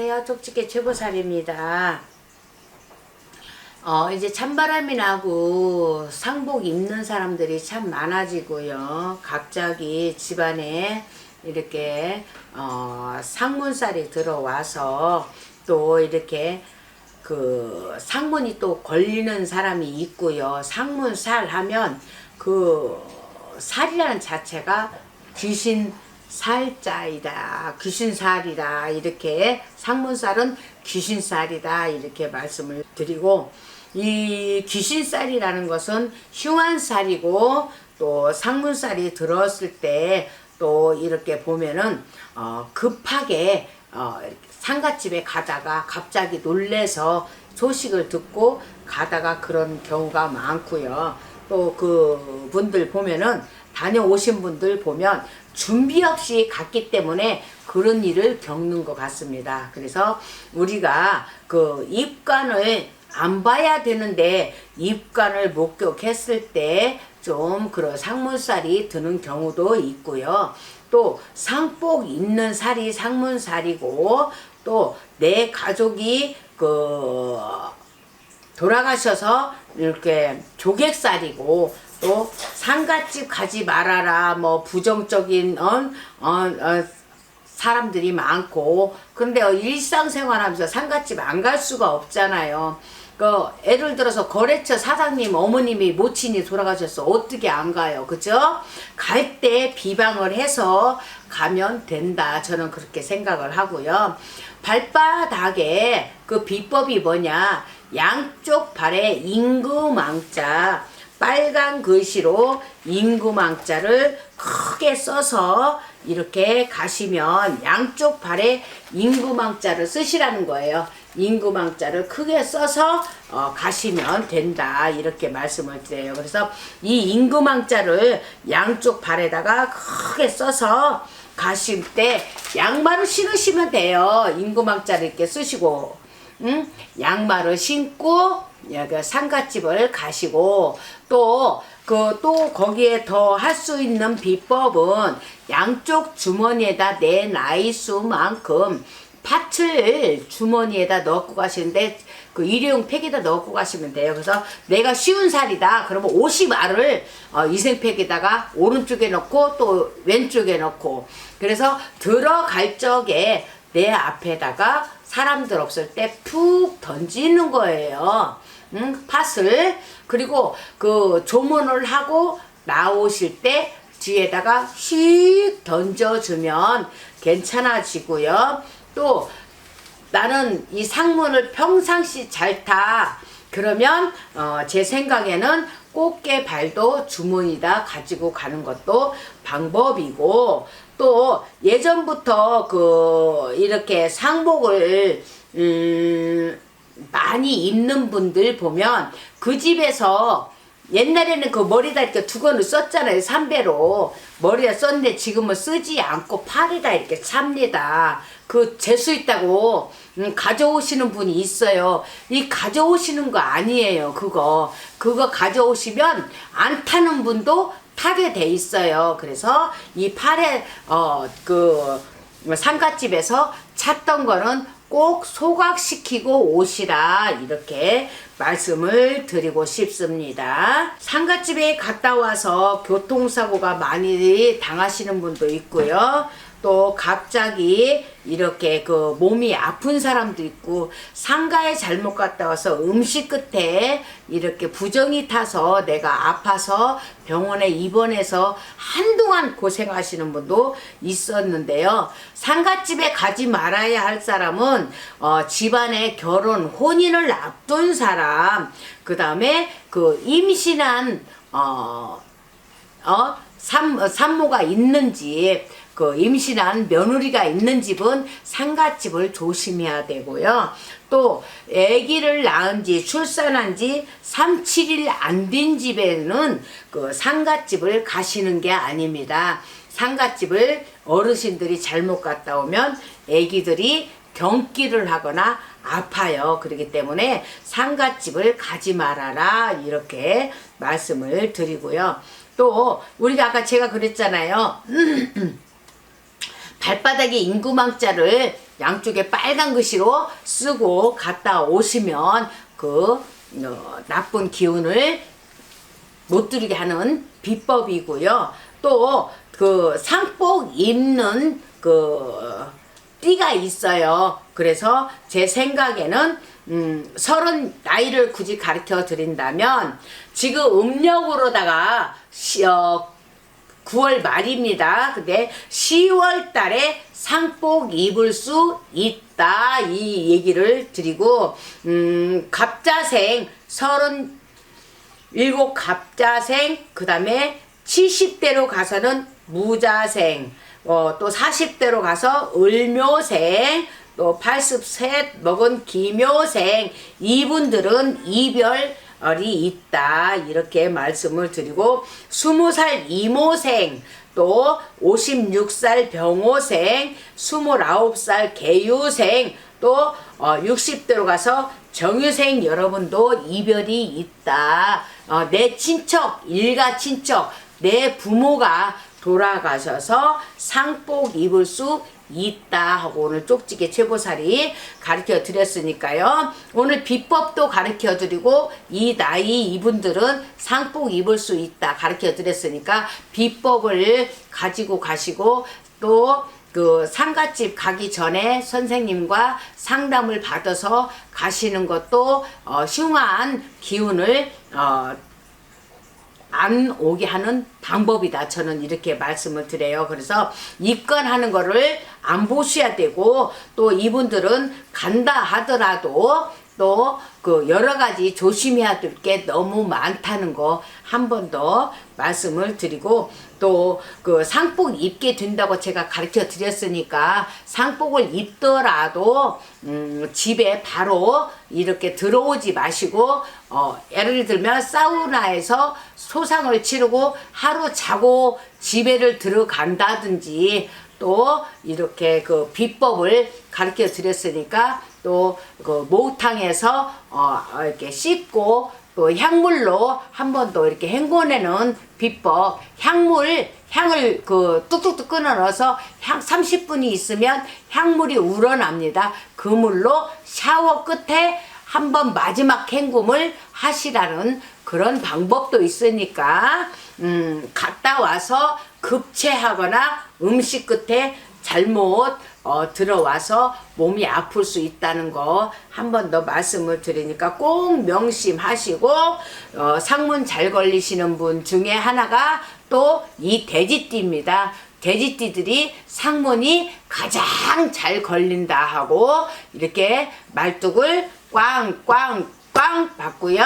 안녕하세요. 쪽집게 최보살입니다. 어, 이제 찬바람이 나고 상복 입는 사람들이 참 많아지고요. 갑자기 집안에 이렇게 어, 상문살이 들어와서 또 이렇게 그 상문이 또 걸리는 사람이 있고요. 상문살 하면 그 살이라는 자체가 귀신 살자이다. 귀신살이다. 이렇게 상문살은 귀신살이다. 이렇게 말씀을 드리고 이 귀신살이라는 것은 흉한살이고 또 상문살이 들었을 때 또 이렇게 보면은 어 급하게 어 상갓집에 가다가 갑자기 놀래서 소식을 듣고 가다가 그런 경우가 많고요. 또 그 분들 보면은 다녀오신 분들 보면 준비 없이 갔기 때문에 그런 일을 겪는 것 같습니다. 그래서 우리가 그 입관을 안 봐야 되는데 입관을 목격했을 때 좀 그런 상문살이 드는 경우도 있고요. 또 상복 있는 살이 상문살이고 또 내 가족이 그 돌아가셔서 이렇게 조객살이고 또 상갓집 가지 말아라. 뭐 부정적인 어, 어, 어, 사람들이 많고. 근데 일상생활하면서 상갓집 안 갈 수가 없잖아요. 그 예를 들어서 거래처 사장님 어머님이 모친이 돌아가셨어 어떻게 안 가요? 그죠? 갈 때 비방을 해서 가면 된다. 저는 그렇게 생각을 하고요. 발바닥에 그 비법이 뭐냐? 양쪽 발에 임금왕자 빨간 글씨로 임금왕자를 크게 써서 이렇게 가시면 양쪽 발에 임금왕자를 쓰시라는 거예요. 임금왕자를 크게 써서 어, 가시면 된다 이렇게 말씀을 드려요. 그래서 이 임금왕자를 양쪽 발에다가 크게 써서 가실 때 양말을 신으시면 돼요. 임금왕자를 이렇게 쓰시고 응? 양말을 신고 여기 상갓집을 가시고 또 그 또 거기에 더 할 수 있는 비법은 양쪽 주머니에다 내 나이 수만큼 팥을 주머니에다 넣고 가시는데 그 일회용 팩에다 넣고 가시면 돼요. 그래서 내가 쉬운 살이다. 그러면 50알을 어, 이생팩에다가 오른쪽에 넣고 또 왼쪽에 넣고 그래서 들어갈 적에 내 앞에다가 사람들 없을 때 푹 던지는 거예요. 응? 팥을 그리고 그 조문을 하고 나오실 때 뒤에다가 휙 던져주면 괜찮아지고요. 또 나는 이 상문을 평상시 잘 타. 그러면 어, 제 생각에는 꽃게 발도 주머니다 가지고 가는 것도 방법이고 또 예전부터 그 이렇게 상복을 음, 많이 입는 분들 보면 그 집에서 옛날에는 그 머리다 이렇게 두건을 썼잖아요. 삼배로. 머리에 썼는데 지금은 쓰지 않고 팔에다 이렇게 찹니다. 그 재수 있다고 음, 가져오시는 분이 있어요. 이 가져오시는 거 아니에요. 그거. 그거 가져오시면 안 타는 분도 타게 돼 있어요. 그래서 이 팔에 어 그 상갓집에서 찼던 거는 꼭 소각시키고 오시라 이렇게 말씀을 드리고 싶습니다. 상갓집에 갔다 와서 교통사고가 많이 당하시는 분도 있고요. 또 갑자기 이렇게 그 몸이 아픈 사람도 있고 상가에 잘못 갔다 와서 음식 끝에 이렇게 부정이 타서 내가 아파서 병원에 입원해서 한동안 고생하시는 분도 있었는데요. 상가집에 가지 말아야 할 사람은 어, 집안에 결혼 혼인을 앞둔 사람 그 다음에 그 임신한 어, 어, 산, 어, 산모가 있는 집, 그 임신한 며느리가 있는 집은 상갓집을 조심해야 되고요. 또 아기를 낳은 지 출산한 지 3, 7일 안 된 집에는 그 상갓집을 가시는 게 아닙니다. 상갓집을 어르신들이 잘못 갔다 오면 아기들이 경기를 하거나 아파요. 그렇기 때문에 상갓집을 가지 말아라 이렇게 말씀을 드리고요. 또 우리가 아까 제가 그랬잖아요. 발바닥에 임구망자를 양쪽에 빨간 글씨로 쓰고 갔다 오시면 그 어, 나쁜 기운을 못 들게 하는 비법이고요. 또 그 상복 입는 그 띠가 있어요. 그래서 제 생각에는 음, 서른 나이를 굳이 가르쳐 드린다면 지금 음력으로다가 시, 어, 9월 말입니다. 근데 10월 달에 상복 입을 수 있다. 이 얘기를 드리고, 음, 갑자생 서른 일곱 갑자생, 그 다음에 70대로 가서는 무자생, 어, 또 40대로 가서 을묘생, 또 80세 먹은 기묘생, 이분들은 이별이 있다. 이렇게 말씀을 드리고, 20살 이모생, 또 56살 병호생, 29살 개유생, 또 어, 60대로 가서 정유생 여러분도 이별이 있다. 어, 내 친척, 일가 친척, 내 부모가 돌아가셔서 상복 입을 수 있다 하고 오늘 쪽지게 최보살이 가르쳐 드렸으니까요. 오늘 비법도 가르쳐 드리고 이 나이 이분들은 상복 입을 수 있다 가르쳐 드렸으니까 비법을 가지고 가시고 또 그 상가집 가기 전에 선생님과 상담을 받아서 가시는 것도 어, 흉한 기운을 어, 안 오게 하는 방법이다. 저는 이렇게 말씀을 드려요. 그래서 입건하는 거를 안 보셔야 되고 또 이분들은 간다 하더라도 또 그 여러 가지 조심해야 될 게 너무 많다는 거 한 번 더 말씀을 드리고 또 그 상복 입게 된다고 제가 가르쳐 드렸으니까 상복을 입더라도 음 집에 바로 이렇게 들어오지 마시고 어 예를 들면 사우나에서 소상을 치르고 하루 자고 집에를 들어간다든지 또 이렇게 그 비법을 가르쳐 드렸으니까 또 그 목탕에서 어 이렇게 씻고 또 향물로 한 번 더 이렇게 헹궈내는 비법 향물 향을 그 뚝뚝뚝 끊어 넣어서 향 30분이 있으면 향물이 우러납니다. 그 물로 샤워 끝에 한 번 마지막 헹굼을 하시라는 그런 방법도 있으니까 음 갔다 와서 급체하거나 음식 끝에 잘못 어, 들어와서 몸이 아플 수 있다는 거 한 번 더 말씀을 드리니까 꼭 명심하시고 어, 상문 잘 걸리시는 분 중에 하나가 또 이 돼지띠입니다. 돼지띠들이 상문이 가장 잘 걸린다 하고 이렇게 말뚝을 꽝꽝꽝 받고요.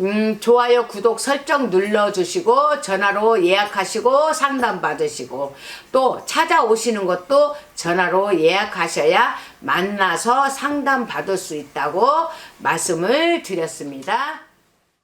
음, 좋아요, 구독, 설정 눌러주시고, 전화로 예약하시고, 상담 받으시고, 또 찾아오시는 것도 전화로 예약하셔야 만나서 상담 받을 수 있다고 말씀을 드렸습니다.